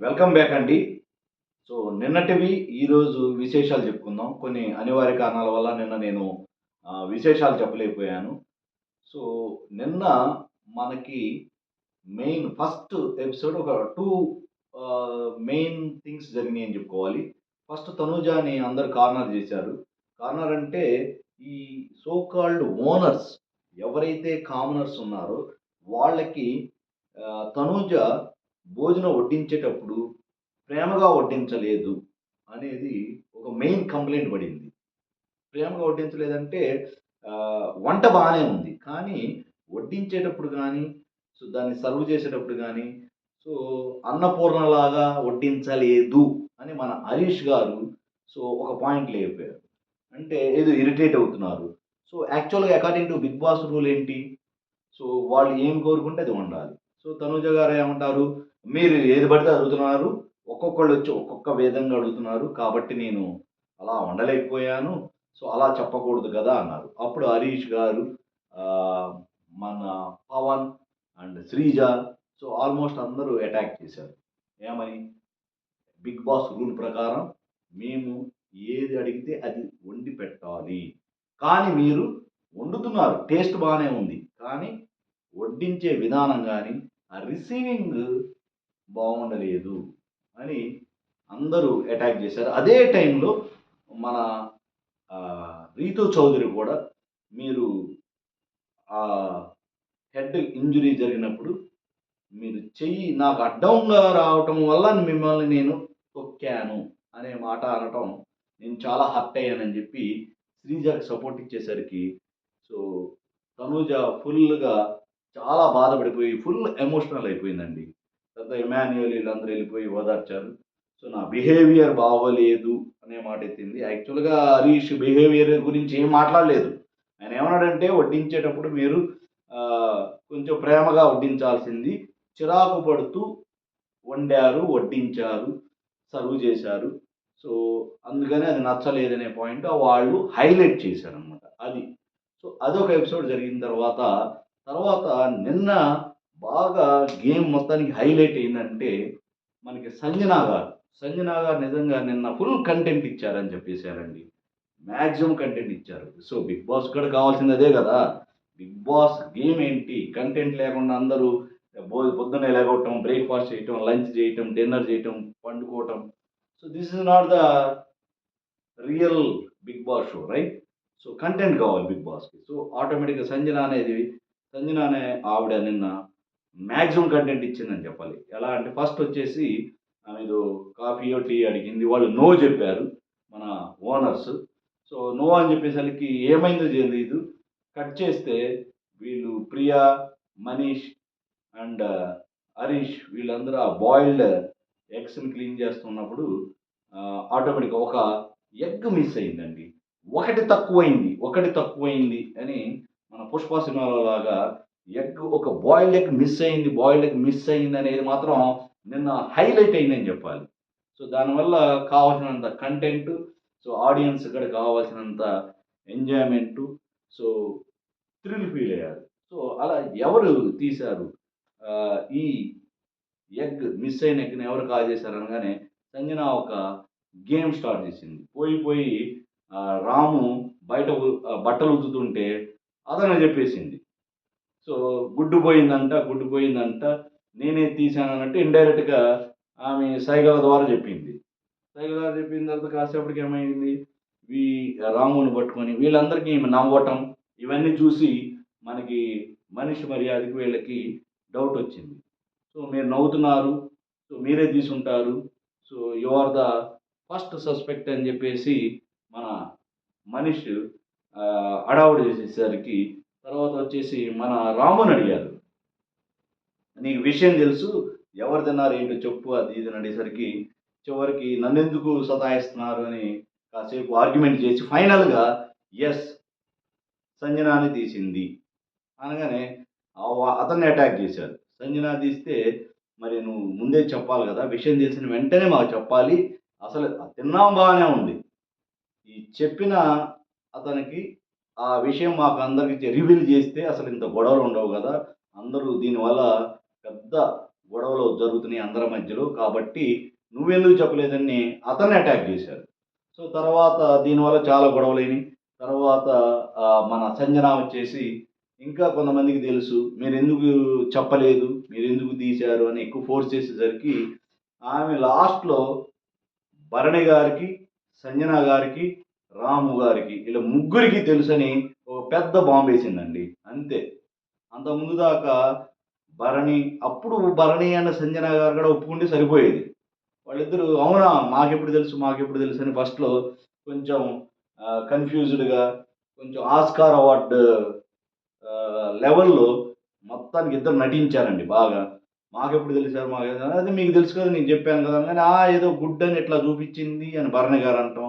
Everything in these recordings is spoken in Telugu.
వెల్కమ్ బ్యాక్ అండి. సో నిన్నటివి ఈరోజు విశేషాలు చెప్పుకుందాం. కొన్ని అనివార్య కారణాల వల్ల నిన్న నేను విశేషాలు చెప్పలేకపోయాను. సో నిన్న మనకి మెయిన్ ఫస్ట్ ఎపిసోడ్ ఒక టూ మెయిన్ థింగ్స్ జరిగినాయి అని చెప్పుకోవాలి. ఫస్ట్ తనూజాని అందరు కార్నర్ చేశారు. కార్నర్ అంటే ఈ సో కాల్డ్ ఓనర్స్ ఎవరైతే కామనర్స్ ఉన్నారో వాళ్ళకి తనూజ భోజనం వడ్డించేటప్పుడు ప్రేమగా వడ్డించలేదు అనేది ఒక మెయిన్ కంప్లైంట్ పడింది. ప్రేమగా వడ్డించలేదంటే వంట బాగానే ఉంది. కానీ వడ్డించేటప్పుడు కానీ సో దాన్ని సర్వ్ చేసేటప్పుడు కానీ సో అన్నపూర్ణలాగా వడ్డించలేదు అని మన హరీష్ గారు సో ఒక పాయింట్ లేపారు అంటే ఏదో ఇరిటేట్ అవుతున్నారు. సో యాక్చువల్గా according to Bigg Boss rule ఏంటి? సో వాళ్ళు ఏం కోరుకుంటే అది వండాలి. సో తనూజ గారు ఏమంటారు? మీరు ఏది పడితే అడుగుతున్నారు. ఒక్కొక్కళ్ళు వచ్చి ఒక్కొక్క విధంగా అడుగుతున్నారు. కాబట్టి నేను అలా ఉండలేకపోయాను సో అలా చెప్పకూడదు కదా అన్నారు. అప్పుడు హరీష్ గారు మన Pavan and Sreeja so almost అందరూ అటాక్ చేశారు. ఏమని? బిగ్ బాస్ రూల్ ప్రకారం మేము ఏది అడిగితే అది వండి పెట్టాలి. కానీ మీరు వండుతున్నారు. టేస్ట్ బాగానే ఉంది. కానీ వడ్డించే విధానం కానీ ఆ రిసీవింగ్ బాగుండలేదు అని అందరూ అటాక్ చేశారు. అదే టైంలో మన రీతు చౌదరి కూడా మీరు ఆ హెడ్ ఇంజురీ జరిగినప్పుడు మీరు చెయ్యి నాకు అడ్డంగా రావటం వల్ల మిమ్మల్ని నేను తొక్కాను అనే మాట అనటం నేను చాలా హర్ట్ అయ్యానని చెప్పి శ్రీజాకి సపోర్ట్ ఇచ్చేసరికి సో తనూజ ఫుల్గా చాలా బాధపడిపోయి ఫుల్ ఎమోషనల్ అయిపోయిందండి. తర్వాత ఇమాన్యుయల్ వీళ్ళందరూ వెళ్ళిపోయి ఓదార్చారు. సో నా బిహేవియర్ బాగోలేదు అనే మాట ఎత్తింది. యాక్చువల్గా హరీష్ బిహేవియర్ గురించి ఏం మాట్లాడలేదు. ఆయన ఏమన్నాడంటే వడ్డించేటప్పుడు మీరు కొంచెం ప్రేమగా వడ్డించాల్సింది. చిరాకు పడుతూ వండారు వడ్డించారు సర్వ్ చేశారు. సో అందుకని అది నచ్చలేదనే పాయింట్ వాళ్ళు హైలైట్ చేశారు అనమాట అది. సో అదొక ఎపిసోడ్ జరిగిన తర్వాత తర్వాత నిన్న బాగా గేమ్ మొత్తానికి హైలైట్ ఏంటంటే మనకి సంజనా గారు సంజనా గారు నిజంగా నిన్న ఫుల్ కంటెంట్ ఇచ్చారని చెప్పేశారండి. మ్యాక్సిమం కంటెంట్ ఇచ్చారు. సో బిగ్ బాస్ కూడా కావాల్సింది అదే కదా. బిగ్ బాస్ గేమ్ ఏంటి? కంటెంట్ లేకుండా అందరూ పొద్దున్నే లేకపోవటం బ్రేక్ఫాస్ట్ చేయటం లంచ్ చేయటం డిన్నర్ చేయటం పండుకోవటం. So this is not the real Bigg Boss show right? So content కావాలి బిగ్ బాస్కి. సో ఆటోమేటిక్గా సంజన అనేది సంజన అనే ఆవిడ నిన్న మ్యాక్సిమం కంటెంట్ ఇచ్చిందని చెప్పాలి. ఎలా అంటే ఫస్ట్ వచ్చేసి ఆమె ఏదో కాఫీయో టీ అడిగింది. వాళ్ళు నో చెప్పారు మన ఓనర్స్ సో నో అని చెప్పేసరికి ఏమైందో తెలియదు కట్ చేస్తే వీళ్ళు ప్రియా మనీష్ అండ్ హరీష్ వీళ్ళందరూ ఆ బాయిల్డ్ ఎగ్స్ని క్లీన్ చేస్తున్నప్పుడు ఆటోమేటిక్గా ఒక ఎగ్ మిస్ అయిందండి. ఒకటి తక్కువైంది ఒకటి తక్కువైంది అని మన పుష్ప సినిమాలో లాగా ఎగ్ ఒక బాయిల్డ్ ఎగ్ మిస్ అయింది బాయిల్డ్ ఎగ్ మిస్ అయింది అనేది మాత్రం నిన్న హైలైట్ అయిందని చెప్పాలి. సో దానివల్ల కావాల్సినంత కంటెంట్ సో ఆడియన్స్ ఇక్కడ కావాల్సినంత ఎంజాయ్మెంట్ సో థ్రిల్ ఫీల్ అయ్యారు. సో అలా ఎవరు తీశారు? ఈ ఎగ్ మిస్ అయిన ఎగ్ని ఎవరు కాల్ చేశారు అనగానే సంజన ఒక గేమ్ స్టార్ట్ చేసింది. పోయి పోయి రాము బయట బట్టలు ఉతుతుంటే అతను చెప్పేసింది. సో గుడ్డు పోయిందంట గుడ్డు పోయిందంట. నేనే తీశాను అన్నట్టు ఇండైరెక్ట్గా ఆమె సైగల ద్వారా చెప్పింది. సైగల ద్వారా చెప్పిన తర్వాత కాసేపటికి ఏమైంది? వీ రాముని పట్టుకొని వీళ్ళందరికీ ఈమె నవ్వటం ఇవన్నీ చూసి మనకి మనిషి మర్యాదకి వీళ్ళకి డౌట్ వచ్చింది. సో మీరు నవ్వుతున్నారు సో మీరే తీసుంటారు so you are the first suspect అని చెప్పేసి మన మనిషి అడావుడు చేసేసరికి తర్వాత వచ్చేసి మన రాముని అడిగారు. నీకు విషయం తెలుసు ఎవరు తిన్నారు ఏంటో చెప్పు అది ఇది అని అడిగేసరికి చివరికి నన్నెందుకు సతాయిస్తున్నారు అని కాసేపు ఆర్గ్యుమెంట్ చేసి ఫైనల్గా ఎస్ సంజనాని తీసింది. అనగానే అతన్ని అటాక్ చేశారు. సంజన తీస్తే మరి నువ్వు ముందే చెప్పాలి కదా విషయం తెలిసిన వెంటనే మాకు చెప్పాలి. అసలు తిన్నాం బాగానే ఉంది. ఈ చెప్పిన అతనికి ఆ విషయం మాకు అందరికీ రివీల్ చేస్తే అసలు ఇంత గొడవలు ఉండవు కదా. అందరూ దీనివల్ల పెద్ద గొడవలు జరుగుతున్నాయి అందరి మధ్యలో కాబట్టి నువ్వెందుకు చెప్పలేదని అతన్ని అటాక్ చేశారు. సో తర్వాత దీనివల్ల చాలా గొడవలైనవి తర్వాత మన సంజన వచ్చేసి ఇంకా కొంతమందికి తెలుసు మీరు ఎందుకు చెప్పలేదు? మీరు ఎందుకు తీశారు? అని ఎక్కువ ఫోర్స్ చేసేసరికి ఆమె లాస్ట్లో భరణి గారికి సంజన గారికి రాము గారికి ఇలా ముగ్గురికి తెలుసని ఒక పెద్ద బాంబు వేసిందండి. అంతే. అంత ముందు దాకా భరణి అప్పుడు భరణి అన్న సంజన గారు కూడా ఒప్పుకుంటే సరిపోయేది. వాళ్ళిద్దరూ అవునా మాకెప్పుడు తెలుసు మాకెప్పుడు తెలుసు అని ఫస్ట్లో కొంచెం కన్ఫ్యూజ్డ్గా కొంచెం ఆస్కార్ అవార్డు లెవెల్లో మొత్తానికి ఇద్దరు నటించారండి బాగా. మాకెప్పుడు తెలిసారు మాకు అదే అది మీకు తెలుసు కదా నేను చెప్పాను కదా కానీ ఆ ఏదో గుడ్ అని ఇట్లా చూపించింది అని భరణి గారు అంటాం.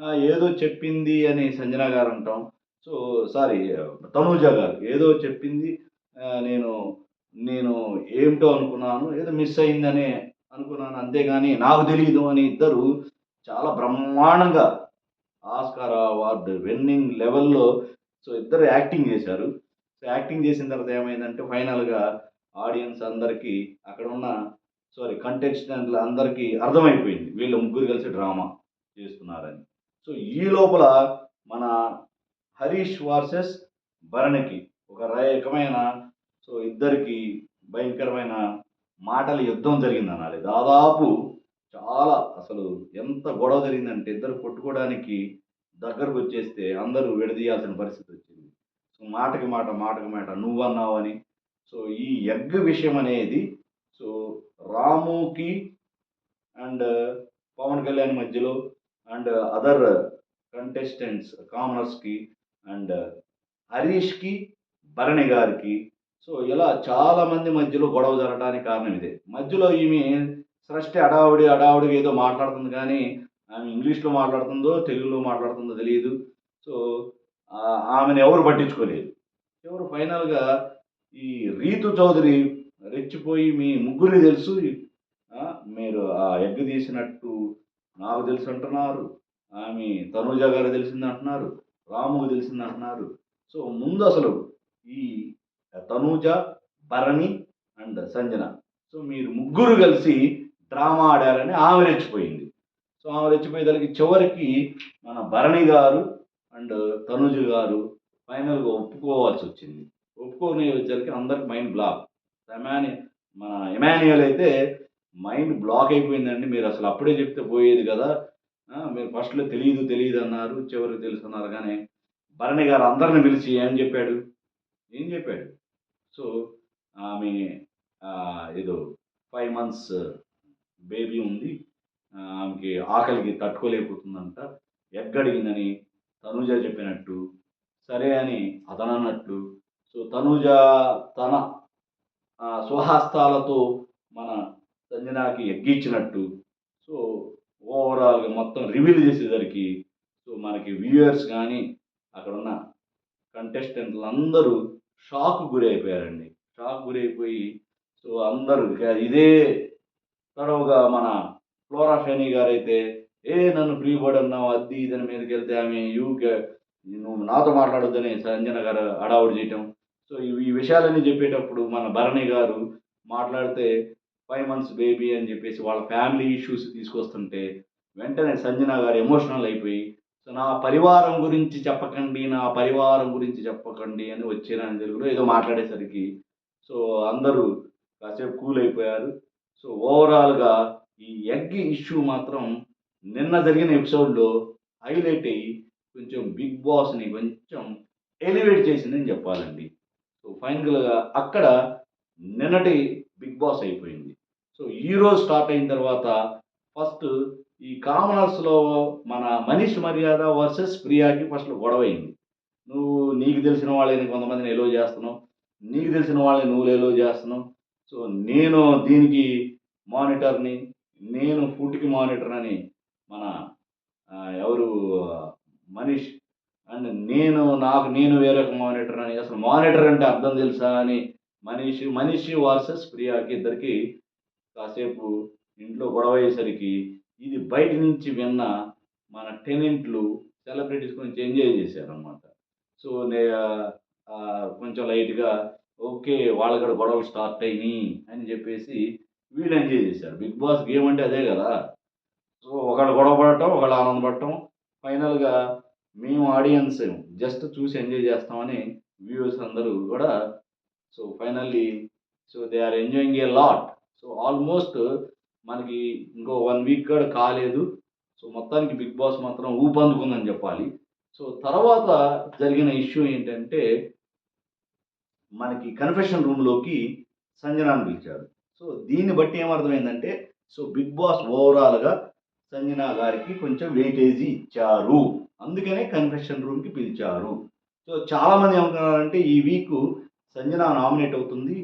ఏదో చెప్పింది అని సంజన గారు అంటాం సో సారీ తనూజ గారు ఏదో చెప్పింది నేను నేను ఏమిటో అనుకున్నాను ఏదో మిస్ అయిందనే అనుకున్నాను అంతేగాని నాకు తెలియదు అని ఇద్దరు చాలా బ్రహ్మాండంగా ఆస్కార్ అవార్డు విన్నింగ్ లెవెల్లో సో ఇద్దరు యాక్టింగ్ చేశారు. సో యాక్టింగ్ చేసిన తర్వాత ఏమైందంటే ఫైనల్గా ఆడియన్స్ అందరికీ అక్కడ ఉన్న సారీ కంటెస్టెంట్లు అందరికీ అర్థమైపోయింది. వీళ్ళు ముగ్గురు కలిసి డ్రామా చేస్తున్నారని. సో ఈ లోపల మన హరీష్ వర్సెస్ భరణికి ఒక రకమైన సో ఇద్దరికి భయంకరమైన మాటల యుద్ధం జరిగింది అనాలి దాదాపు చాలా అసలు ఎంత గొడవ జరిగిందంటే ఇద్దరు కొట్టుకోవడానికి దగ్గరకు వచ్చేస్తే అందరూ విడదీయాల్సిన పరిస్థితి వచ్చింది. సో మాటకి మాట మాటకి మాట నువ్వన్నావని. సో ఈ యగ్ విషయం అనేది సో రాముకి అండ్ పవన్ కళ్యాణ్ మధ్యలో అండ్ అదర్ కంటెస్టెంట్స్ కామనర్స్కి అండ్ హరీష్కి భరణి గారికి. సో ఇలా చాలామంది మధ్యలో గొడవ జరగడానికి కారణం ఇదే. మధ్యలో ఈమె సృష్టి అడావుడి అడావుడి ఏదో మాట్లాడుతుంది కానీ ఆమె ఇంగ్లీష్లో మాట్లాడుతుందో తెలుగులో మాట్లాడుతుందో తెలియదు. సో ఆమెను ఎవరు పట్టించుకోలేదు. ఎవరు ఫైనల్గా ఈ రీతు చౌదరి రెచ్చిపోయి మీ ముగ్గురిని తెలుసు. మీరు ఆ ఎగ్గు తీసినట్టు నాకు తెలుసు అంటున్నారు. ఆమె తనూజ గారు తెలిసింది అంటున్నారు. రాముకు తెలిసింది అంటున్నారు. సో ముందు అసలు ఈ తనూజ భరణి అండ్ సంజన. సో మీరు ముగ్గురు కలిసి డ్రామా ఆడారని ఆమె రెచ్చిపోయింది. సో ఆమె రెచ్చిపోయేదానికి చివరికి మన భరణి గారు అండ్ తనుజ గారు ఫైనల్గా ఒప్పుకోవాల్సి వచ్చింది. ఒప్పుకోని వచ్చేసరికి అందరికి మైండ్ బ్లాక్. ఎమాని మన ఎమాన్యుయల్ అయితే మైండ్ బ్లాక్ అయిపోయిందండి. మీరు అసలు అప్పుడే చెప్తే పోయేది కదా. మీరు ఫస్ట్లో తెలియదు తెలియదు అన్నారు చివరికి తెలుసు అన్నారు. కానీ భరణి గారు అందరిని పిలిచి ఏం చెప్పాడు? ఏం చెప్పాడు? సో ఆమె ఏదో ఫైవ్ మంత్స్ బేబీ ఉంది. ఆమెకి ఆకలికి తట్టుకోలేకపోతుందంట. ఎగ్గడిగిందని తనూజ చెప్పినట్టు సరే అని అతను అన్నట్టు. సో తనూజ తన స్వహస్తాలతో మన సంజనాకి ఎగ్గించినట్టు. సో ఓవరాల్గా మొత్తం రివీల్ చేసేసరికి సో మనకి వ్యూయర్స్ కానీ అక్కడ ఉన్న కంటెస్టెంట్లు అందరూ షాక్ గురైపోయారండి. షాక్ గురైపోయి సో అందరూ ఇదే తడవుగా మన ఫ్లోరా ఫెనీ గారు అయితే ఏ నన్ను ఫ్రీ బర్డ్ అన్నావు అది ఇదని మీదకి వెళ్తే ఆమె యూకే నువ్వు నాతో మాట్లాడొద్దని సంజన గారు అడావుడు చేయటం. సో ఇవి ఈ విషయాలన్నీ చెప్పేటప్పుడు మన భరణి గారు మాట్లాడితే ఫైవ్ మంత్స్ బేబీ అని చెప్పేసి వాళ్ళ ఫ్యామిలీ ఇష్యూస్ తీసుకొస్తుంటే వెంటనే సంజన గారు ఎమోషనల్ అయిపోయి సో నా పరివారం గురించి చెప్పకండి నా పరివారం గురించి చెప్పకండి అని వచ్చిన తెలుగులో ఏదో మాట్లాడేసరికి సో అందరూ కాసేపు కూల్ అయిపోయారు. సో ఓవరాల్గా ఈ ఎగ్ ఇష్యూ మాత్రం నిన్న జరిగిన ఎపిసోడ్లో హైలైట్ అయ్యి కొంచెం బిగ్ బాస్ని కొంచెం ఎలివేట్ చేసిందని చెప్పాలండి. సో ఫైనల్గా అక్కడ నిన్నటి బిగ్ బాస్ అయిపోయింది. సో ఈరోజు స్టార్ట్ అయిన తర్వాత ఫస్ట్ ఈ కామనర్స్లో మన మనీష్ మర్యాద వర్సెస్ ప్రియాకి ఫస్ట్ గొడవ అయింది. నువ్వు నీకు తెలిసిన వాళ్ళని కొంతమందిని ఎలో చేస్తున్నావు నీకు తెలిసిన వాళ్ళని నువ్వు ఎలో చేస్తున్నావు. సో నేను దీనికి మానిటర్ని నేను ఫుడ్కి మానిటర్ అని మన ఎవరు మనీష్ అండ్ నేను నాకు నేను వేరొక మానిటర్ అని అసలు మానిటర్ అంటే అర్థం తెలుసా అని మనీష్ మనీష్ వర్సెస్ ప్రియాకి ఇద్దరికి కాసేపు ఇంట్లో గొడవ అయ్యేసరికి ఇది బయట నుంచి విన్న మన టెనెంట్లు సెలబ్రిటీస్ కొంచెం ఎంజాయ్ చేశారనమాట సో నే కొంచెం లైట్గా ఓకే వాళ్ళ కూడా గొడవలు స్టార్ట్ అయినాయి అని చెప్పేసి వీళ్ళు ఎంజాయ్ చేశారు బిగ్ బాస్ గేమ్ అంటే అదే కదా. సో ఒకళ్ళు గొడవ పడటం ఒకళ్ళు ఆనందపడటం ఫైనల్గా మేము ఆడియన్స్ జస్ట్ చూసి ఎంజాయ్ చేస్తామని వ్యూవర్స్ అందరూ కూడా so finally so they are enjoying a lot. So almost మనకి ఇంకో వన్ వీక్ కూడా కాలేదు. సో మొత్తానికి బిగ్ బాస్ మాత్రం ఊపందుకుందని చెప్పాలి. సో తర్వాత జరిగిన ఇష్యూ ఏంటంటే మనకి కన్ఫెషన్ రూమ్లోకి సంజనాన్ని పిలిచారు. సో దీన్ని బట్టి ఏమర్థమైందంటే సో బిగ్ బాస్ ఓవరాల్గా సంజనా గారికి కొంచెం వెయిటేజీ ఇచ్చారు. అందుకనే కన్ఫెషన్ రూమ్కి పిలిచారు. సో చాలామంది ఏమనుకున్నారంటే ఈ వీక్ సంజన నామినేట్ అవుతుంది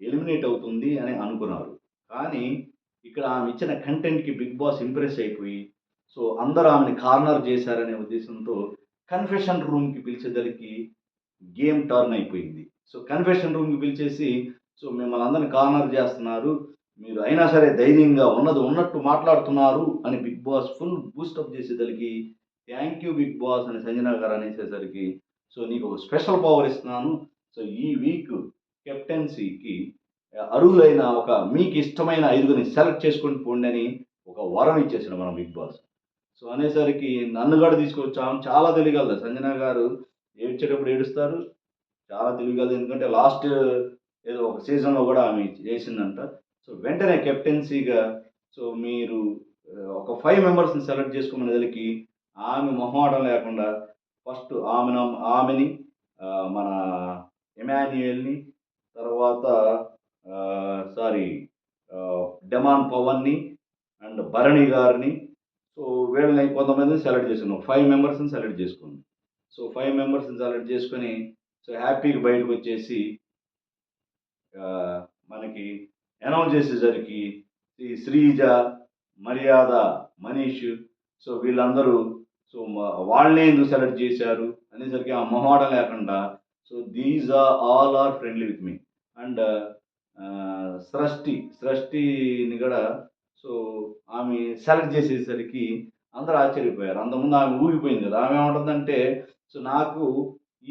ఎలిమినేట్ అవుతుంది అని అనుకున్నారు. కానీ ఇక్కడ ఆమె ఇచ్చిన కంటెంట్కి బిగ్ బాస్ ఇంప్రెస్ అయిపోయి సో అందరూ ఆమెని కార్నర్ చేశారనే ఉద్దేశంతో కన్ఫెషన్ రూమ్కి పిలిచేసరికి గేమ్ టర్న్ అయిపోయింది. సో కన్ఫెషన్ రూమ్కి పిలిచేసి సో మిమ్మల్ని అందరిని కార్నర్ చేస్తున్నారు. మీరు అయినా సరే ధైర్యంగా ఉన్నది ఉన్నట్టు మాట్లాడుతున్నారు అని Bigg Boss full boost up చేసేసరికి థ్యాంక్ యూ బిగ్ బాస్ అని సంజన గారు అనేసేసరికి సో నీకు ఒక స్పెషల్ పవర్ ఇస్తున్నాను. సో ఈ వీక్ కెప్టెన్సీకి అరువులైన ఒక మీకు ఇష్టమైన ఐదుగురిని సెలెక్ట్ చేసుకొని పోండి అని ఒక వరం ఇచ్చేసాడు మనం బిగ్ బాస్. సో అనేసరికి నన్ను కూడా తీసుకొచ్చాం చాలా తెలియగలదు. సంజన గారు ఏడ్చేటప్పుడు ఏడుస్తారు. చాలా తెలియగలదు. ఎందుకంటే లాస్ట్ ఏదో ఒక సీజన్లో కూడా ఆమె చేసిందంట. సో వెంటనే కెప్టెన్సీగా సో మీరు ఒక ఫైవ్ మెంబర్స్ని సెలెక్ట్ చేసుకోమని దానికి ఆమె మొహమాటం లేకుండా ఫస్ట్ ఆమె ఆమెని మన ఎమాన్యుయల్ని తర్వాత సారీ డెమాన్ పవన్ని అండ్ భరణి గారిని. సో వీళ్ళని కొంతమందిని సెలెక్ట్ చేసుకున్నాం ఫైవ్ మెంబర్స్ని సెలెక్ట్ చేసుకున్నాం సో ఫైవ్ మెంబర్స్ని సెలెక్ట్ చేసుకొని సో హ్యాపీగా బయటకు వచ్చేసి మనకి అనౌన్స్ చేసేసరికి ఈ శ్రీజ మర్యాద మనీష్ సో వీళ్ళందరూ సో వాళ్ళనే ఎందుకు సెలెక్ట్ చేశారు అనేసరికి ఆ మొహమాటం లేకుండా so these are all are friendly with me. And Srishti సృష్టిని కూడా సో ఆమె సెలెక్ట్ చేసేసరికి అందరూ ఆశ్చర్యపోయారు. అంతకుముందు ఆమె ఊగిపోయింది కదా. ఆమె ఏమంటుందంటే సో నాకు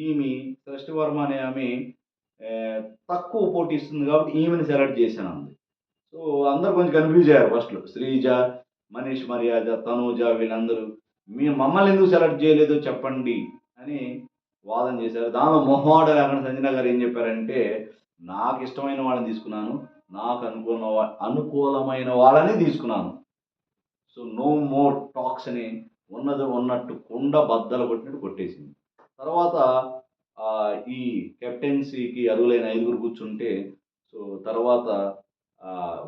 ఈమె సృష్టి వర్మ అనే ఆమె తక్కువ పోటీ ఇస్తుంది కాబట్టి ఈమెను సెలెక్ట్ చేశాను అంది. సో అందరు కొంచెం కన్ఫ్యూజ్ అయ్యారు ఫస్ట్లో శ్రీజ మనీష్ మర్యాద తనూజ వీళ్ళందరూ మీ మమ్మల్ని ఎందుకు సెలెక్ట్ చేయలేదో చెప్పండి అని వాదన చేశారు. దానిలో మొహమాట లేకుండా సంజన గారు ఏం చెప్పారంటే నాకు ఇష్టమైన వాళ్ళని తీసుకున్నాను. నాకు అనుకున్న వా- అనుకూలమైన వాళ్ళని తీసుకున్నాను. సో నో మోర్ టాక్స్ అని ఉన్నది ఉన్నట్టు కుండ బద్దలు కొట్టినట్టు కొట్టేసింది. తర్వాత ఈ కెప్టెన్సీకి అరువులైన ఐదుగురు కూర్చుంటే సో తర్వాత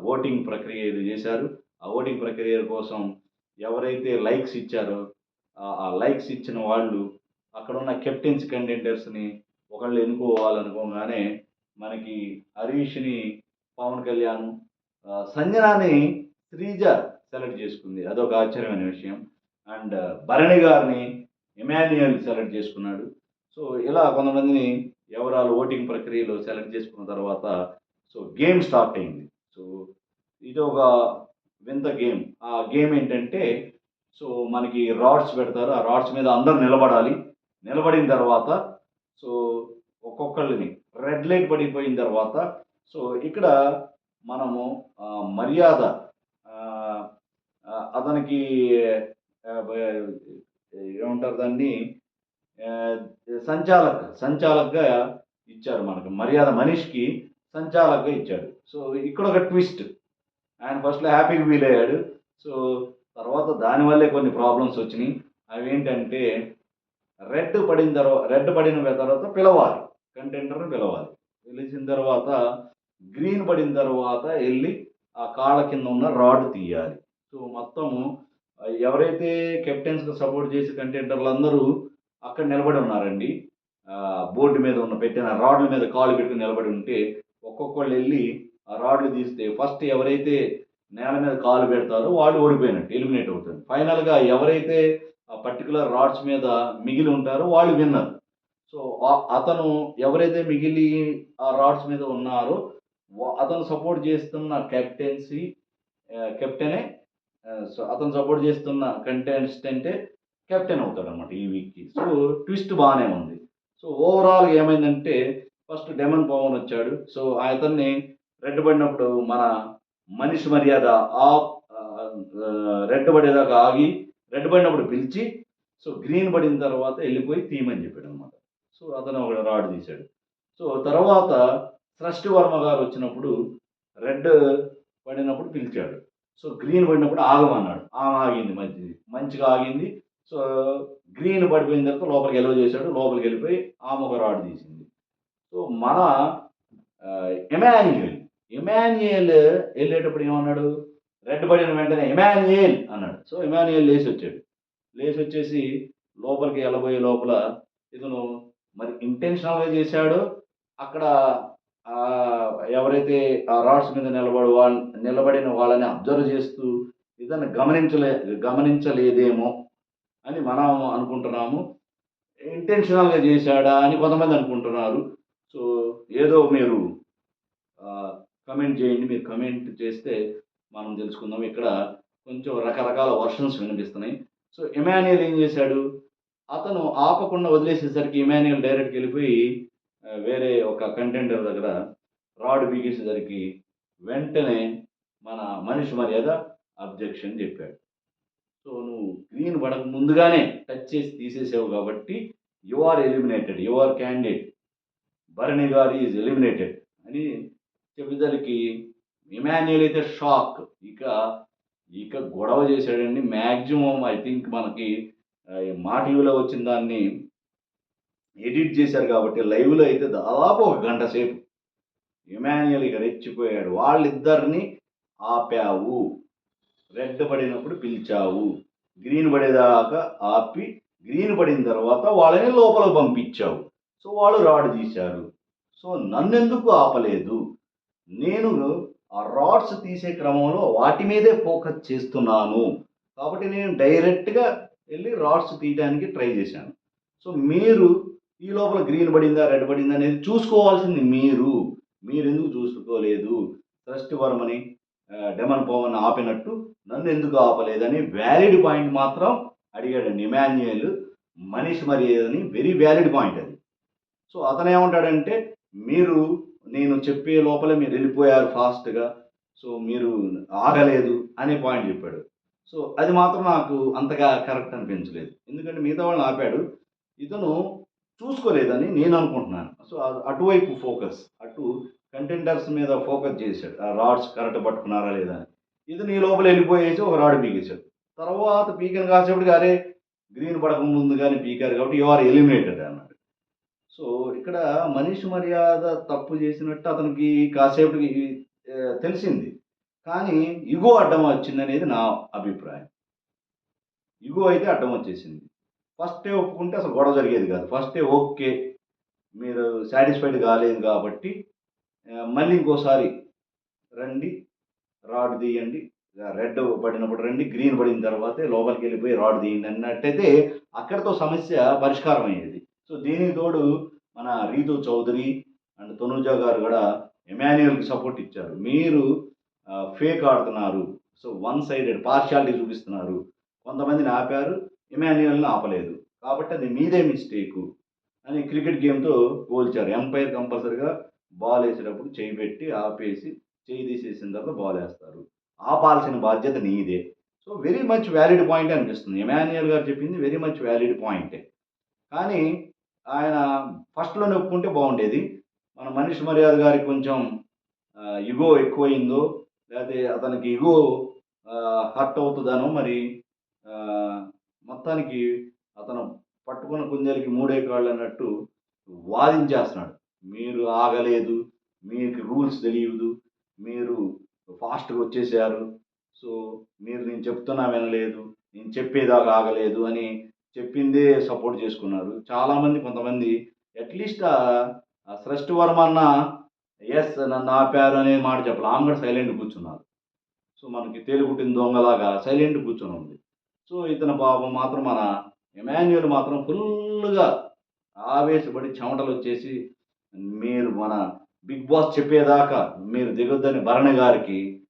ఓటింగ్ ప్రక్రియ ఇది చేశారు. ఆ ఓటింగ్ ప్రక్రియ కోసం ఎవరైతే లైక్స్ ఇచ్చారో ఆ- లైక్స్ ఇచ్చిన వాళ్ళు అక్కడ ఉన్న కెప్టెన్సీ కంటెంటర్స్ని ఒకళ్ళు ఎన్నుకోవాలనుకోగానే మనకి హరీష్ని పవన్ కళ్యాణ్ సంజనాని శ్రీజ సెలెక్ట్ చేసుకుంది. అదొక ఆశ్చర్యమైన విషయం. అండ్ భరణి గారిని ఎమాన్యుయల్ సెలెక్ట్ చేసుకున్నాడు. సో ఇలా కొంతమందిని ఎవరాలు ఓటింగ్ ప్రక్రియలో సెలెక్ట్ చేసుకున్న తర్వాత సో గేమ్ స్టార్ట్ అయింది. సో ఇది ఒక వింత గేమ్. ఆ గేమ్ ఏంటంటే సో మనకి రాడ్స్ పెడతారు. ఆ రాడ్స్ మీద అందరు నిలబడాలి. నిలబడిన తర్వాత సో ఒక్కొక్కళ్ళని రెడ్ లైట్ పడిపోయిన తర్వాత సో ఇక్కడ మనము మర్యాద అతనికి ఏమంటారు దాన్ని సంచాలక్ సంచాలక్గా ఇచ్చారు మనకు. మర్యాద మనిషికి సంచాలక్గా ఇచ్చాడు. సో ఇక్కడ ఒక ట్విస్ట్. ఆయన ఫస్ట్లో హ్యాపీగా ఫీల్ అయ్యాడు. సో తర్వాత దానివల్లే కొన్ని ప్రాబ్లమ్స్ వచ్చినాయి. అవి ఏంటంటే రెడ్ పడిన తర్వాత రెడ్ పడిన తర్వాత పిలవాలి. కంటెండర్ని పిలవాలి. పిలిచిన తర్వాత గ్రీన్ పడిన తర్వాత వెళ్ళి ఆ కాళ్ళ కింద ఉన్న రాడ్ తీయాలి. సో మొత్తము ఎవరైతే కెప్టెన్స్కి సపోర్ట్ చేసే కంటెంటర్లు అందరూ అక్కడ నిలబడి ఉన్నారండి బోర్డు మీద ఉన్న పెట్టిన రాడ్ల మీద కాళ్ళు పెట్టుకుని నిలబడి ఉంటే ఒక్కొక్కళ్ళు వెళ్ళి ఆ రాడ్లు తీస్తే ఫస్ట్ ఎవరైతే నేల మీద కాలు పెడతారో వాళ్ళు ఓడిపోయినట్టు ఎలిమినేట్ అవుతుంది ఫైనల్గా ఎవరైతే ఆ పర్టికులర్ రాడ్స్ మీద మిగిలి ఉంటారో వాళ్ళు విన్నారు. సో అతను ఎవరైతే మిగిలి ఆ రాడ్స్ మీద ఉన్నారో అతను సపోర్ట్ చేస్తున్న కెప్టెన్సీ కెప్టెనే సో అతను సపోర్ట్ చేస్తున్న కంటెస్టెంటే కెప్టెన్ అవుతాడు అనమాట ఈ వీక్కి. సో ట్విస్ట్ బాగానే ఉంది. సో ఓవరాల్ ఏమైందంటే ఫస్ట్ డెమన్ పవన్ వచ్చాడు. సో అతన్ని రెడ్ పడినప్పుడు మన మనిషి మర్యాద ఆ రెడ్ పడేదాకా ఆగి రెడ్ పడినప్పుడు పిలిచి సో గ్రీన్ పడిన తర్వాత వెళ్ళిపోయి తీయమని చెప్పాడు. సో అతను ఒక రాడ్ తీశాడు. సో తర్వాత సృష్టి వర్మ గారు వచ్చినప్పుడు రెడ్ పడినప్పుడు పిలిచాడు. సో గ్రీన్ పడినప్పుడు ఆగమన్నాడు ఆమె ఆగింది మంచిది మంచిగా ఆగింది. సో గ్రీన్ పడిపోయిన తర్వాత లోపలికి ఎలవ చేశాడు. లోపలికి వెళ్ళిపోయి ఆమె ఒక రాడ్ తీసింది. సో మన ఎమాన్యుయల్. ఎమాన్యుయల్ వెళ్ళేటప్పుడు ఏమన్నాడు? రెడ్ పడిన వెంటనే ఎమాన్యుయల్ అన్నాడు. సో ఎమాన్యుయల్ లేచి వచ్చాడు లేచి వచ్చేసి లోపలికి వెళ్ళబోయే లోపల ఇతను మరి ఇంటెన్షనల్గా చేశాడో అక్కడ ఆ, ఎవరైతే ఆ రాడ్స్ మీద నిలబడి వాళ్ళ నిలబడిన వాళ్ళని అబ్జర్వ్ చేస్తూ ఇతను గమనించలే గమనించలేదేమో అని మనం అనుకుంటున్నాము. ఇంటెన్షనల్గా చేశాడా అని కొంతమంది అనుకుంటున్నారు. సో ఏదో మీరు కమెంట్ చేయండి. మీరు కమెంట్ చేస్తే మనం తెలుసుకుందాం. ఇక్కడ కొంచెం రకరకాల వర్షన్స్ వినిపిస్తున్నాయి. సో ఎమాన్యుయల్ ఏం చేశాడు? అతను ఆపకుండా వదిలేసేసరికి ఇమాన్యుయల్ డైరెక్ట్కి వెళ్ళిపోయి వేరే ఒక కంటెండర్ దగ్గర రాడ్ బిగేసేసరికి వెంటనే మన మనిషి మర్యాద అబ్జెక్షన్ చెప్పాడు. సో నువ్వు గ్రీన్ పడక ముందుగానే టచ్ చేసి తీసేసావు కాబట్టి you are eliminated you are candidate Bharani గారు ఈజ్ ఎలిమినేటెడ్ అని చెప్పేసరికి ఇమాన్యుయల్ అయితే షాక్. ఇక ఇక గొడవ చేశాడండి. మ్యాక్సిమం ఐ థింక్ మనకి మా టీవీలో వచ్చిన దాన్ని ఎడిట్ చేశారు కాబట్టి లైవ్లో అయితే దాదాపు ఒక గంట సేపు ఇమాన్యుయల్ ఇక రెచ్చిపోయాడు. వాళ్ళిద్దరిని ఆపావు. రెడ్ పడినప్పుడు పిలిచావు. గ్రీన్ పడేదాకా ఆపి గ్రీన్ పడిన తర్వాత వాళ్ళని లోపల పంపించావు. సో వాళ్ళు రాడ్ తీశారు. సో నన్నెందుకు ఆపలేదు? నేను ఆ రాడ్స్ తీసే క్రమంలో వాటి మీదే ఫోకస్ చేస్తున్నాను. కాబట్టి నేను డైరెక్ట్గా వెళ్ళి రాడ్స్ తీయడానికి ట్రై చేశాను. సో మీరు ఈ లోపల గ్రీన్ పడిందా రెడ్ పడిందా అనేది చూసుకోవాల్సింది మీరు. మీరు ఎందుకు చూసుకోలేదు? ట్రస్ట్ వర్మని డెమన్ పవన్ ఆపినట్టు నన్ను ఎందుకు ఆపలేదని వ్యాలిడ్ పాయింట్ మాత్రం అడిగాడండి ఇమాన్యుయల్ మనిషి మరి అని వెరీ వ్యాలిడ్ పాయింట్ అది. సో అతను ఏమంటాడంటే మీరు నేను చెప్పే లోపలే మీరు వెళ్ళిపోయారు ఫాస్ట్గా సో మీరు ఆగలేదు అనే పాయింట్ చెప్పాడు. సో అది మాత్రం నాకు అంతగా కరెక్ట్ అనిపించలేదు. ఎందుకంటే మిగతా వాళ్ళని ఆపాడు. ఇతను చూసుకోలేదని నేను అనుకుంటున్నాను. సో అటువైపు ఫోకస్ అటు కంటెండర్స్ మీద ఫోకస్ చేశాడు. ఆ రాడ్స్ కరెక్ట్ పట్టుకున్నారా లేదా అని. ఇది నీ లోపల వెళ్ళిపోయేసి ఒక రాడ్ పీకేశాడు. తర్వాత పీకని కాసేపటికి అరే గ్రీన్ పడక ముందు కానీ పీకారు కాబట్టి యు ఆర్ ఎలిమినేటెడ్ అన్నాడు. సో ఇక్కడ మనిషి మర్యాద తప్పు చేసినట్టు అతనికి కాసేపటికి తెలిసింది. కానీ ఇగో అడ్డం వచ్చింది అనేది నా అభిప్రాయం. ఇగో అయితే అడ్డం వచ్చేసింది. ఫస్టే ఒప్పుకుంటే అసలు గొడవ జరిగేది కాదు. ఫస్టే ఓకే మీరు సాటిస్ఫైడ్ కాలేదు కాబట్టి మళ్ళీ ఇంకోసారి రండి రాడ్ తీయండి రెడ్ పడినప్పుడు రండి గ్రీన్ పడిన తర్వాతే లోపలికి వెళ్ళిపోయి రాడ్ తీయండి అన్నట్టయితే అక్కడితో సమస్య పరిష్కారం అయ్యేది. సో దీనికి తోడు మన రీతు చౌదరి అండ్ తనుజా గారు కూడా ఎమాన్యుయల్కి సపోర్ట్ ఇచ్చారు. మీరు ఫేక్ ఆడుతున్నారు. సో వన్ సైడెడ్ పార్షాలిటీ చూపిస్తున్నారు. కొంతమందిని ఆపారు ఎమాన్యుయల్ని ఆపలేదు. కాబట్టి అది మీదే మిస్టేకు అని క్రికెట్ గేమ్తో పోల్చారు. ఎంపైర్ కంపల్సరిగా బాల్ వేసేటప్పుడు చేయి పెట్టి ఆపేసి చేయి తీసేసిన తర్వాత బాల్ వేస్తారు. ఆపాల్సిన బాధ్యత నీదే. So very much valid point అనిపిస్తుంది. ఎమాన్యుయల్ గారు చెప్పింది వెరీ మచ్ వ్యాలిడ్ పాయింటే కానీ ఆయన ఫస్ట్లో ఒప్పుకుంటే బాగుండేది. మన మనిషి మర్యాద గారికి కొంచెం ఇగో ఎక్కువైందో లేకపోతే అతనికి ఇగో హర్ట్ అవుతుందనో మరి మొత్తానికి అతను పట్టుకున్న కుందేలకి మూడే కాళ్ళు అన్నట్టు వాదించేస్తున్నాడు. మీరు ఆగలేదు మీకు రూల్స్ తెలియదు మీరు ఫాస్ట్గా వచ్చేసారు సో మీరు నేను చెప్తున్నా వినలేదు నేను చెప్పేదాకా ఆగలేదు అని చెప్పిందే సపోర్ట్ చేసుకున్నారు. చాలామంది కొంతమంది అట్లీస్ట్ ఆ సృష్టి వర్మ అన్న ఎస్ నన్ను ఆపారు అనే మాట చెప్పాలి. ఆమె కూడా సైలెంట్ కూర్చున్నారు. సో మనకి తేలిపుట్టిన దొంగలాగా సైలెంట్ కూర్చొని ఉంది. సో ఇతను పాపం మాత్రం మన ఎమాన్యువల్ మాత్రం ఫుల్గా ఆవేశపడి చెమటలు వచ్చేసి మీరు మన బిగ్ బాస్ చెప్పేదాకా మీరు దిగొద్దని భరణ గారికి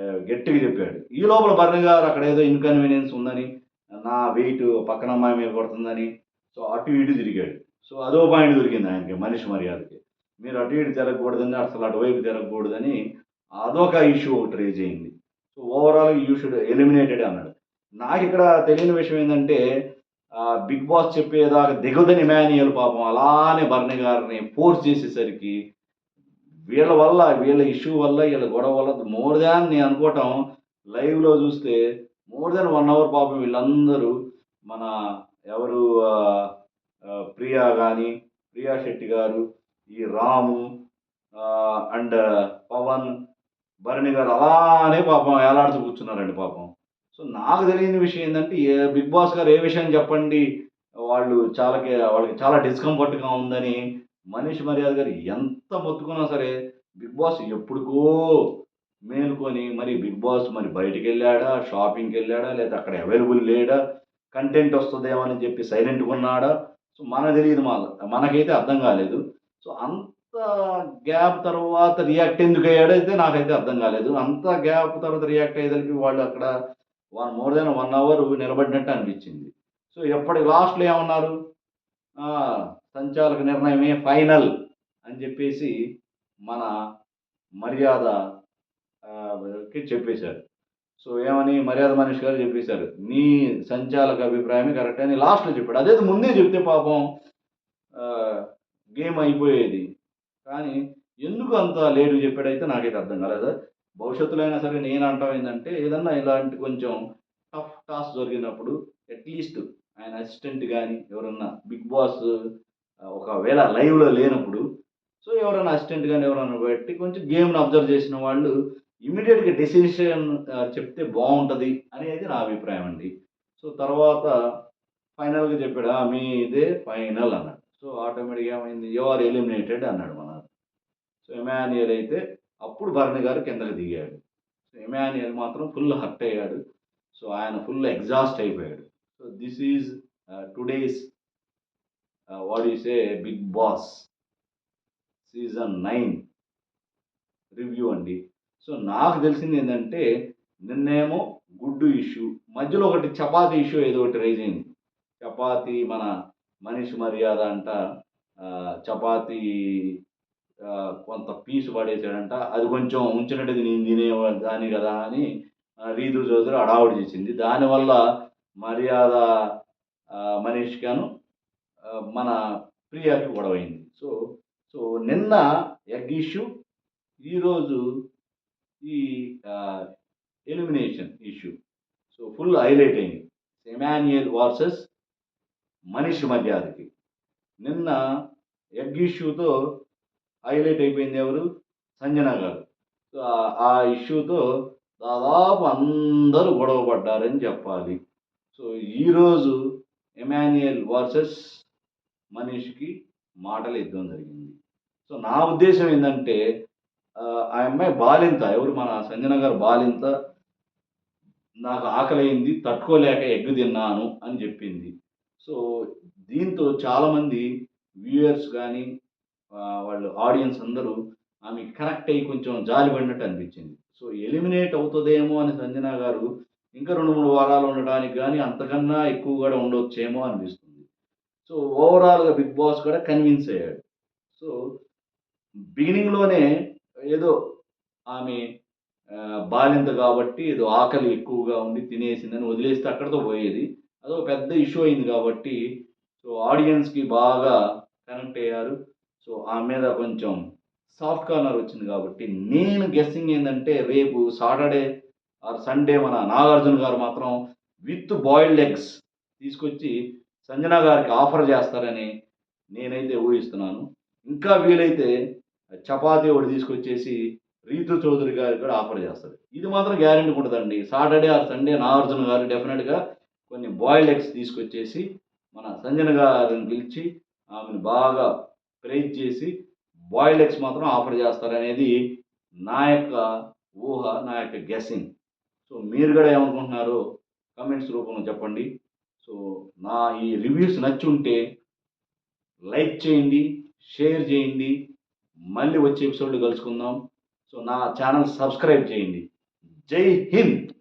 గట్టిగా చెప్పాడు. ఈ లోపల భరణ గారు అక్కడ ఏదో ఇన్కన్వీనియన్స్ ఉందని నా వెయిట్ పక్కన అమ్మాయి మీద కొడుతుందని సో అటు ఇటు తిరిగాడు. సో అదో పాయింట్ దొరికింది ఆయనకి మనిషి మర్యాదకి. మీరు అటు ఇటు తిరగకూడదని అసలు అటువైపు తిరగకూడదని అదొక ఇష్యూ ఒకటి రేజ్ అయింది. So overall you should eliminated అన్నాడు. నాకు ఇక్కడ తెలియని విషయం ఏంటంటే బిగ్ బాస్ చెప్పేదాకా దిగదని ఇమాన్యుయల్ పాపం అలానే భరణి గారిని ఫోర్స్ చేసేసరికి వీళ్ళ వల్ల వీళ్ళ ఇష్యూ వల్ల వీళ్ళ గొడవ వల్ల మోర్ దాన్ నేను అనుకోవటం లైవ్లో చూస్తే మోర్ దెన్ వన్ అవర్ పాపం వీళ్ళందరూ మన ఎవరు ప్రియా కానీ ప్రియా శెట్టి గారు ఈ రాము అండ్ పవన్ భరణి గారు అలానే పాపం వేలాడుతూ కూర్చున్నారండి పాపం. సో నాకు తెలియని విషయం ఏంటంటే ఏ బిగ్ బాస్ గారు ఏ విషయం చెప్పండి వాళ్ళు చాలా వాళ్ళకి చాలా డిస్కంఫర్ట్గా ఉందని మనీష్ మర్యాద గారు ఎంత మొత్తుకున్నా సరే బిగ్ బాస్ ఎప్పుడుకో మేలుకొని మరి బిగ్ బాస్ మరి బయటికి వెళ్ళాడా షాపింగ్కి వెళ్ళాడా లేదా అక్కడ అవైలబుల్ లేడా కంటెంట్ వస్తుందేమో అని చెప్పి సైలెంట్గా ఉన్నాడా? సో మనకు తెలియదు మా మనకైతే అర్థం కాలేదు. సో అంత గ్యాప్ తర్వాత రియాక్ట్ ఎందుకు అయ్యాడో అయితే నాకైతే అర్థం కాలేదు. అంత గ్యాప్ తర్వాత రియాక్ట్ అయ్యేదానికి వాళ్ళు అక్కడ one more than one hour నిలబడినట్టు అనిపించింది. సో ఎప్పటి లాస్ట్లో ఏమన్నారు? సంచాలక నిర్ణయమే ఫైనల్ అని చెప్పేసి మన మర్యాద చెప్పేశారు. సో ఏమని మర్యాద మనిషి గారు చెప్పేశారు నీ సంచాలక అభిప్రాయమే కరెక్ట్ అని లాస్ట్లో చెప్పాడు. అదే ముందే చెప్తే పాపం గేమ్ అయిపోయేది. కానీ ఎందుకు అంత లేటు చెప్పాడైతే నాకైతే అర్థం కాలేదు. భవిష్యత్తులో అయినా సరే నేను అంటాం ఏంటంటే ఏదన్నా ఇలాంటి కొంచెం టఫ్ టాస్క్ జరిగినప్పుడు అట్లీస్ట్ ఆయన అసిస్టెంట్ కానీ ఎవరన్నా బిగ్ బాస్ ఒకవేళ లైవ్లో లేనప్పుడు సో ఎవరైనా అసిస్టెంట్ కానీ ఎవరైనా పెట్టి కొంచెం గేమ్ని అబ్జర్వ్ చేసిన వాళ్ళు ఇమీడియట్గా డెసిషన్ చెప్తే బాగుంటుంది అనేది నా అభిప్రాయం అండి. సో తర్వాత ఫైనల్గా చెప్పాడు "ఆ, మీ ఇదే ఫైనల్ అన్నాడు. సో ఆటోమేటిక్గా ఏమైంది? యు ఆర్ ఎలిమినేటెడ్ అన్నాడు మన సో ఎమాన్యుయల్ అయితే అప్పుడు భరణి గారు కిందకి దిగాడు. సో ఎమాన్యుయల్ మాత్రం ఫుల్ హర్ట్ అయ్యాడు. సో ఆయన ఫుల్ ఎగ్జాస్ట్ అయిపోయాడు. So this is today's what is a Bigg Boss season nine review అండి. సో నాకు తెలిసింది ఏంటంటే నిన్నేమో గుడ్డు ఇష్యూ మధ్యలో ఒకటి చపాతీ ఇష్యూ ఏదో ఒకటి రైజ్ అయింది. చపాతీ మన మనిషి మర్యాద అంట చపాతి చపాతీ కొంత పీసు పడేసాడంట అది కొంచెం ఉంచినట్టు నేను తినేదాని కదా అని రీదు రీతు చౌదరి అడావుడు చేసింది. దానివల్ల మర్యాద ఆ, మన ప్రియాకి గొడవైంది. సో సో నిన్న ఎగ్ ఇష్యూ ఈరోజు ఈ elimination issue. So full highlight అయింది. సెమానియల్ వర్సెస్ మనిషి మర్యాదకి నిన్న ఎగ్ ఇష్యూతో హైలైట్ అయిపోయింది ఎవరు? సంజన గారు. ఆ- ఇష్యూతో దాదాపు అందరూ గొడవ పడ్డారని చెప్పాలి. సో ఈరోజు ఎమాన్యుయల్ వర్సెస్ మనిషికి మాటలు యుద్ధం జరిగింది. సో నా ఉద్దేశం ఏంటంటే ఆ అమ్మాయి బాలింత ఎవరు మన సంజన గారు బాలింత నాకు ఆకలైంది తట్టుకోలేక ఎగ్గు తిన్నాను అని చెప్పింది. సో దీంతో చాలామంది వ్యూయర్స్ కానీ వాళ్ళు ఆడియన్స్ అందరూ ఆమె కనెక్ట్ అయ్యి కొంచెం జాలి పడినట్టు అనిపించింది. సో ఎలిమినేట్ అవుతుందేమో అని సంజన గారు ఇంకా రెండు మూడు వారాలు ఉండడానికి కానీ అంతకన్నా ఎక్కువ కూడా ఉండొచ్చేమో అనిపిస్తుంది. సో ఓవరాల్గా బిగ్ బాస్ కూడా కన్విన్స్ అయ్యాడు. సో బిగినింగ్లోనే ఏదో ఆమె బాలింత కాబట్టి ఏదో ఆకలి ఎక్కువగా ఉండి తినేసిందని వదిలేస్తే అక్కడితో పోయేది. అదో పెద్ద ఇష్యూ అయింది కాబట్టి సో ఆడియన్స్కి బాగా కనెక్ట్ అయ్యారు. సో ఆ మీద కొంచెం సాఫ్ట్ కార్నర్ వచ్చింది కాబట్టి నేను గెస్సింగ్ ఏంటంటే రేపు సాటర్డే ఆర్ సండే మన నాగార్జున గారు మాత్రం విత్ బాయిల్డ్ ఎగ్స్ తీసుకొచ్చి సంజన గారికి ఆఫర్ చేస్తారని నేనైతే ఊహిస్తున్నాను. ఇంకా వీలైతే చపాతీ ఒకటి తీసుకొచ్చేసి రీతు చౌదరి గారికి కూడా ఆఫర్ చేస్తారు. ఇది మాత్రం గ్యారెంటీ ఉంటుందండి. సాటర్డే ఆర్ సండే నాగార్జున గారు డెఫినెట్గా కొన్ని బాయిల్డ్ ఎగ్స్ తీసుకొచ్చేసి మన సంజన గారిని పిలిచి ఆమెను బాగా ప్రైజ్ చేసి బాయిల్డ్ ఎగ్స్ మాత్రం ఆఫర్ చేస్తారనేది నా యొక్క ఊహ నా యొక్క గెస్సింగ్ సో మీరు కూడా ఏమనుకుంటున్నారో కమెంట్స్ రూపంలో చెప్పండి. సో నా ఈ రివ్యూస్ నచ్చి ఉంటే లైక్ చేయండి షేర్ చేయండి. మళ్ళీ వచ్చే ఎపిసోడ్లో కలుసుకుందాం. సో నా ఛానల్ సబ్స్క్రైబ్ చేయండి. జై హింద్!